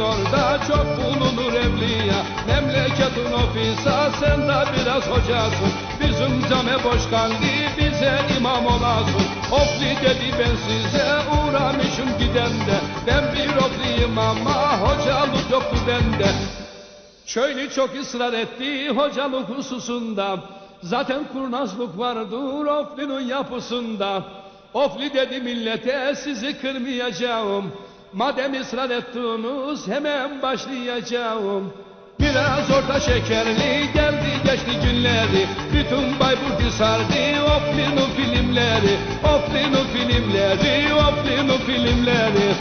orada çok bulunur evliya. Memleketin ofisa sen de biraz hocasın Bizim came boş kaldı bize imam olasın. Ofli dedi ben size uğramışım gidende. Ben bir ofliyim ama hocalık yoktu bende. Köylü çok ısrar etti hocalık hususunda. Zaten kurnazlık vardır Ofli'nin yapısında. Ofli dedi millete sizi kırmayacağım Madem ısrar ettiniz hemen başlayacağım. Biraz orta şekerli geldi geçti günleri. Bütün Bayburt'u sardı Ofli'nin filmleri. Ofli'nin filmleri Ofli'nin filmleri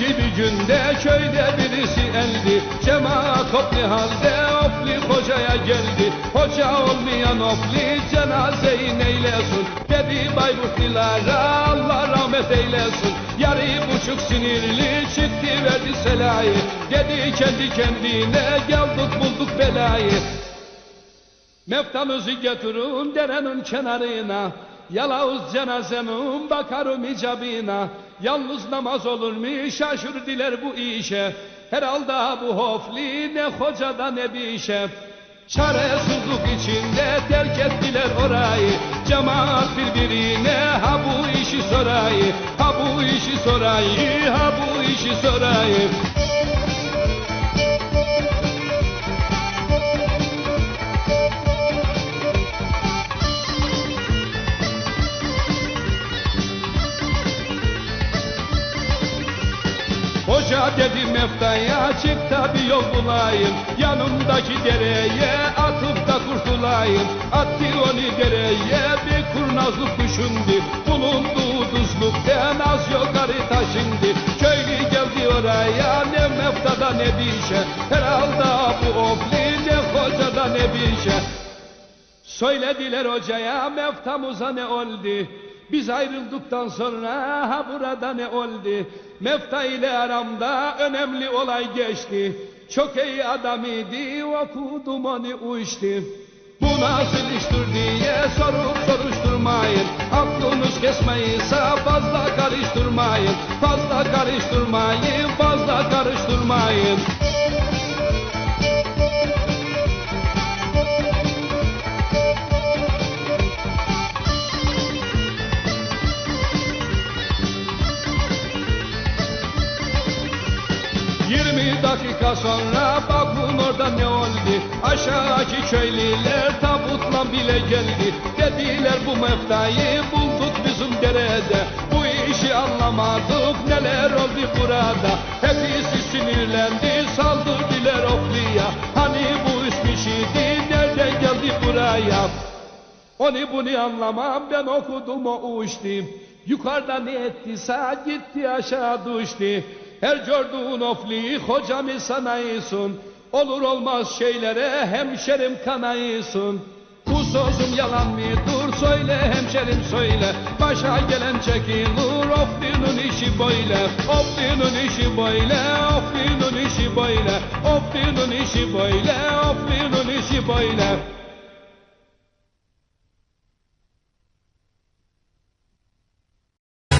İleriki bir günde köyde birisi eldi Cemaat toplu halde ofli hocaya geldi. Hoca olmayan ofli cenazeyi neylesin? Dedi Bayburtlilara Allah rahmet eylesin. Yarı buçuk sinirli çıktı verdi selayı. Dedi kendi kendine geldik bulduk belayı. Meftamızı getirin derenin kenarına Yalavuz cenazenin bakarım icabına. Yalnız namaz olur mu şaşır diler bu işe. Herhalde bu hofli ne hocada ne bir işe. Çaresizlik içinde terk ettiler orayı. Cemaat birbirine ha bu işi sorayı Ha bu işi sorayı ha bu işi sorayı Hoca dedi meftaya çık da bir yol bulayım. Yanımdaki dereye atıp da kurtulayım. Attı onu dereye bir kurnazlık düşündü Bulunduğu tuzluktan az yukarı taşındı. Köylü geldi oraya ne meftada ne bir şey Herhalde bu ofli ne hocada ne bir şey Söylediler hocaya meftamıza ne oldu biz ayrıldıktan sonra ha burada ne oldu? Mefta ile aramda önemli olay geçti. Çok iyi adam idi okudum onu uçtu. Bu nasıl iştir diye sorup soruşturmayın. Aklınız kesmeyse fazla karıştırmayın. Fazla karıştırmayın, fazla karıştırmayın. Dakika sonra bakın orada ne oldu? Aşağıdaki köylüler tabutla bile geldi. Dediler bu meftayı bulduk bizim derede. Bu işi anlamadık neler oldu burada? Hepsi sinirlendi saldırdılar ofliya Hani bu üç kişiydi nereden geldi buraya? Onu bunu anlamam ben okudum o uçtu. Yukarıda ne ettiyse gitti aşağı düştü Her gördüğün ofli hocamı sanayısın Olur olmaz şeylere hemşerim kanayısın Bu sözüm yalan mı? Dur söyle hemşerim söyle. Başa gelen çekilir oflinin işi böyle. Oflinin işi böyle oflinin işi böyle. Oflinin işi böyle oflinin işi böyle